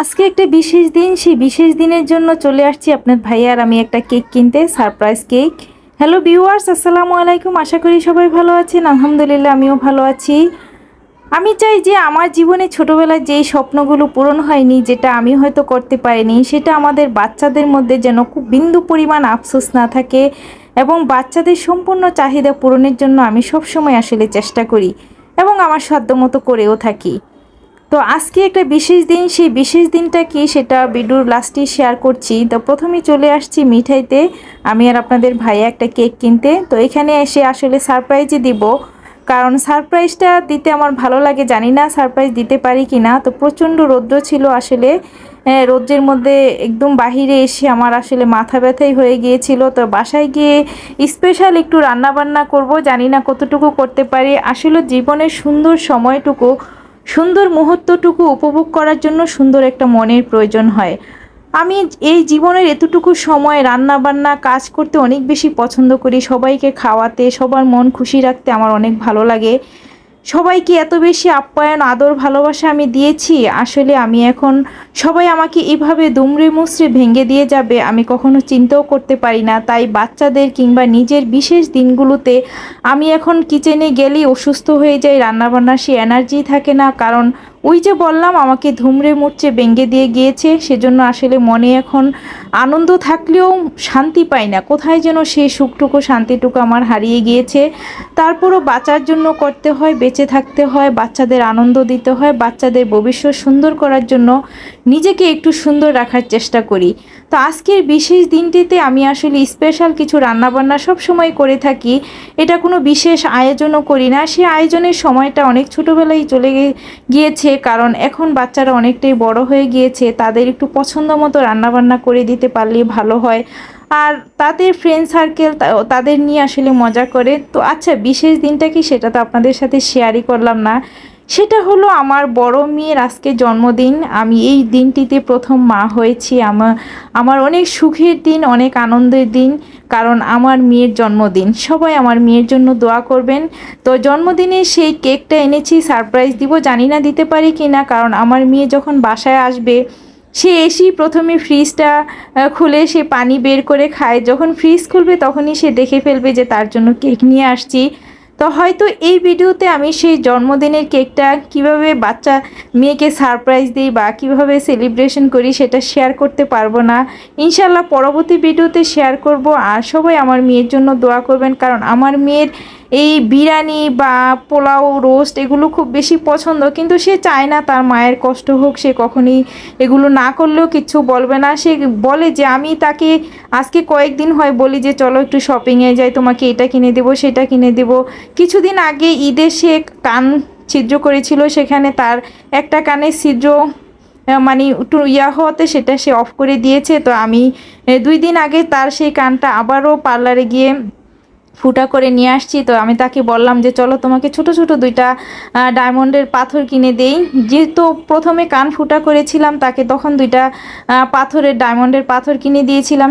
আজকে একটা বিশেষ দিন, সেই বিশেষ দিনের জন্য চলে আসছি আপনার ভাই আর আমি একটা কেক কিনতে সারপ্রাইজ কেক। হ্যালো ভিউয়ার্স আসসালামু আলাইকুম, আশা করি সবাই ভালো আছেন, আলহামদুলিল্লাহ আমিও ভালো আছি। আমি চাই যে আমার জীবনে ছোটোবেলায় যেই স্বপ্নগুলো পূরণ হয়নি, যেটা আমি হয়তো করতে পারিনি, সেটা আমাদের বাচ্চাদের মধ্যে যেন খুব বিন্দু পরিমাণ আফসোস না থাকে এবং বাচ্চাদের সম্পূর্ণ চাহিদা পূরণের জন্য আমি সবসময় আসলে চেষ্টা করি এবং আমার সাধ্যমতো করেও থাকি। তো আজকে একটা বিশেষ দিন, সেই বিশেষ দিনটা কি সেটা ভিডিওর লাস্টে শেয়ার করছি। তো প্রথমে চলে আসছি মিঠাইতে। আমি আর আপনাদের ভাইয়া একটা কেক কিনতে। তো এখানে এসে আসলে সারপ্রাইজই দিব। কারণ সারপ্রাইজটা দিতে আমার ভালো লাগে, জানি না সারপ্রাইজ দিতে পারি কি না। তো প্রচণ্ড রৌদ্র ছিল আসলে। রৌদ্রের মধ্যে একদম বাহিরে এসে আমার আসলে মাথা ব্যথাই হয়ে গিয়েছিল। তো বাসায় গিয়ে স্পেশাল একটু রান্না বান্না করব। জানি না কতটুকু করতে পারি। আসলে জীবনের সুন্দর সময়টুকু সুন্দর মুহূর্তটুকু উপভোগ করার জন্য সুন্দর একটা মনের প্রয়োজন হয়। আমি এই জীবনের এতটুকু সময় রান্না বান্না কাজ করতে অনেক বেশি পছন্দ করি। সবাইকে খাওয়াতে, সবার মন খুশি রাখতে আমার অনেক ভালো লাগে। সবাইকে এত বেশি আপ্যায়ন, আদর, ভালোবাসা আমি দিয়েছি। আসলে আমি এখন সবাই আমাকে এভাবে দুমড়ে মুচড়ে ভেঙে দিয়ে যাবে, আমি কখনো চিন্তাও করতে পারি না। তাই বাচ্চাদের কিংবা নিজের বিশেষ দিনগুলোতে আমি এখন কিচেনে গেলেই অসুস্থ হয়ে যাই, রান্নাবান্নার সে এনার্জি থাকে না। কারণ ওই যে বললাম, আমাকে ধুমড়ে মুচড়ে ভেঙে দিয়ে গিয়েছে, সেজন্য আসলে মনে এখন আনন্দ থাকলেও শান্তি পাই না। কোথায় যেন সেই সুখটুকু, শান্তিটুকু আমার হারিয়ে গিয়েছে। তারপরও বাঁচার জন্য করতে হয়, বেঁচে থাকতে হয়, বাচ্চাদের আনন্দ দিতে হয়, বাচ্চাদের ভবিষ্যৎ সুন্দর করার জন্য নিজেকে একটু সুন্দর রাখার চেষ্টা করি। তো আজকের বিশেষ দিনটিতে আমি আসলে স্পেশাল কিছু রান্নাবান্না সব সময় করে থাকি। এটা কোনো বিশেষ আয়োজনও করি না। সেই আয়োজনের সময়টা অনেক ছোটোবেলায় চলে গিয়েছে, কারণ এখন বাচ্চারা অনেকটাই বড় হয়ে গিয়েছে। তাদের একটু পছন্দ মতো রান্নাবান্না করে দিতে পারলে ভালো হয়। আর তাদের ফ্রেন্ড সার্কেল তাদের নিয়ে আসলে মজা করে। তো আচ্ছা বিশেষ দিনটা কি সেটা তো আপনাদের সাথে শেয়ারই করলাম না। সেটা হলো আমার বড় মেয়ের আজকে জন্মদিন। আমি এই দিনটিতে প্রথম মা হয়েছি। আমার আমার অনেক সুখের দিন, অনেক আনন্দের দিন, কারণ আমার মেয়ের জন্মদিন। সবাই আমার মেয়ের জন্য দোয়া করবেন। তো জন্মদিনে সেই কেকটা এনেছি, সারপ্রাইজ দিব, জানি না দিতে পারি কি না, কারণ আমার মেয়ে যখন বাসায় আসবে, সে এসেই প্রথমে ফ্রিজটা খুলে সে পানি বের করে খায়। যখন ফ্রিজ খুলবে, তখনই সে দেখে ফেলবে যে তার জন্য কেক নিয়ে আসছি। তো হয়তো এই ভিডিওতে আমি সেই জন্মদিনের কেকটা কীভাবে বাচ্চা মেয়েকে সারপ্রাইজ দিই বা কীভাবে সেলিব্রেশন করি সেটা শেয়ার করতে পারব না। ইনশাল্লাহ পরবর্তী ভিডিওতে শেয়ার করব। আর সবাই আমার মেয়ের জন্য দোয়া করবেন, কারণ আমার মেয়ের এই বিরিয়ানি বা পোলাও রোস্ট এগুলো খুব বেশি পছন্দ, কিন্তু সে চায় না তার মায়ের কষ্ট হোক, সে কখনই এগুলো না করলেও কিচ্ছু বলবে না। সে বলে যে, আমি তাকে আজকে কয়েকদিন হয় বলি যে, চলো একটু শপিংয়ে যাই, তোমাকে এটা কিনে দেবো, সেটা কিনে দেবো। কিছুদিন আগে ঈদে সে কান ছিদ্র করেছিল, সেখানে তার একটা কানে ছিদ্র মানে একটু ইয়া হওয়াতে সেটা সে অফ করে দিয়েছে। তো আমি দুই দিন আগে তার সেই কানটা আবারও পার্লারে গিয়ে ফুটা করে নিয়ে আসছি। তো আমি তাকে বললাম যে, চলো তোমাকে ছোট ছোট দুইটা ডায়মন্ডের পাথর কিনে দেই। যেহেতু প্রথমে কান ফুটা করেছিলাম, তাকে তখন দুইটা পাথরের, ডায়মন্ডের পাথর কিনে দিয়েছিলাম।